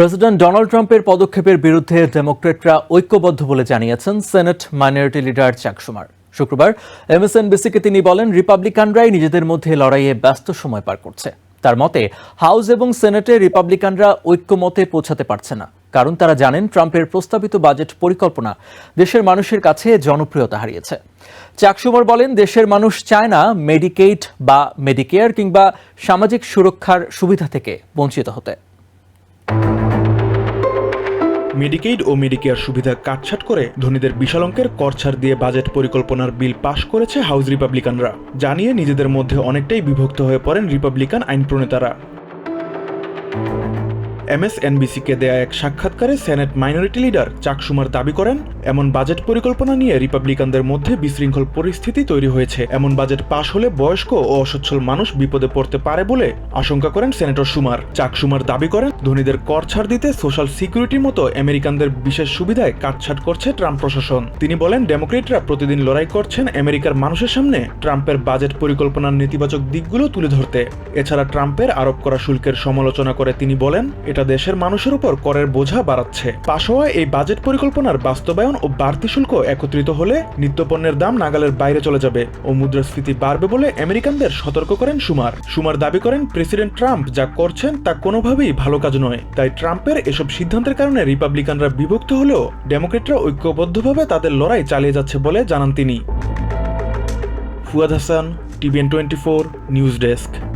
President Donald ট্রাম্পের পদক্ষেপের বিরুদ্ধে ডেমোক্রেটরা ঐক্যবদ্ধ বলে জানিয়েছেন সেনেট মাইনরিটি লিডার চাক সুমার। শুক্রবার এমএসএনবিসিকে তিনি বলেন, রিপাবলিকানরাই নিজেদের মধ্যে লড়াইয়ে ব্যস্ত সময় পার করছে। তার মতে, হাউস এবং সেনেটে রিপাবলিকানরা ঐক্যমতে পৌঁছাতে পারছে না। কারণ তারা জানেন, ট্রাম্পের প্রস্তাবিত বাজেট পরিকল্পনা দেশের মানুষের কাছে জনপ্রিয়তা হারিয়েছে। চাকসুমর বলেন, দেশের মানুষ চায় না মেডিকেইড বা মেডিকেয়ার কিংবা সামাজিক সুরক্ষার সুবিধা থেকে বঞ্চিত হতে। মেডিকেইড ও মেডিকেয়ার সুবিধা কাটছাট করে ধনীদের বিশাল অঙ্কের করছাড় দিয়ে বাজেট পরিকল্পনার বিল পাশ করেছে হাউস রিপাবলিকানরা। জানিয়ে নিজেদের মধ্যে অনেকটাই বিভক্ত হয়ে পড়েন রিপাবলিকান আইন প্রণেতারা এমএসএনবিসিকে দেয়া এক সাক্ষাৎকারে সেনেট মাইনরিটি লিডার চাকসুমার দাবি করেন, এমন বাজেট পরিকল্পনা নিয়ে রিপাবলিকানদের মধ্যে বিশৃঙ্খল পরিস্থিতি তৈরি হয়েছে। এমন বাজেট পাশ হলে বয়স্ক ও অসচ্ছল মানুষ বিপদে পড়তে পারে বলে আশঙ্কা করেন সেনেটর সুমার। চাকসুমার দাবি করেন, ধনীদের কর ছাড় দিতে সোশ্যাল সিকিউরিটির মতো আমেরিকানদের বিশেষ সুবিধায় কাটছাট করছে ট্রাম্প প্রশাসন। তিনি বলেন, ডেমোক্রেটরা প্রতিদিন লড়াই করছেন আমেরিকার মানুষের সামনে ট্রাম্পের বাজেট পরিকল্পনার নেতিবাচক দিকগুলো তুলে ধরতে। এছাড়া ট্রাম্পের আরোপ করা শুল্কের সমালোচনা করে তিনি বলেন এটা দেশের মানুষের উপর করের বোঝা বাড়াচ্ছে। পাশ হওয়া এই বাজেট পরিকল্পনার বাস্তবায়ন ও বাড়তি শুল্ক একত্রিত হলে নিত্যপণ্যের দাম নাগালের বাইরে চলে যাবে ও মুদ্রাস্ফীতি বাড়বে বলে আমেরিকানদের সতর্ক করেন সুমার। সুমার দাবি করেন, প্রেসিডেন্ট ট্রাম্প যা করছেন তা কোনোভাবেই ভালো কাজ নয়। তাই ট্রাম্পের এসব সিদ্ধান্তের কারণে রিপাবলিকানরা বিভক্ত হলেও ডেমোক্রেটরা ঐক্যবদ্ধভাবে তাদের লড়াই চালিয়ে যাচ্ছে বলে জানান তিনি। Fuad Hasan, TVN twenty four, news desk.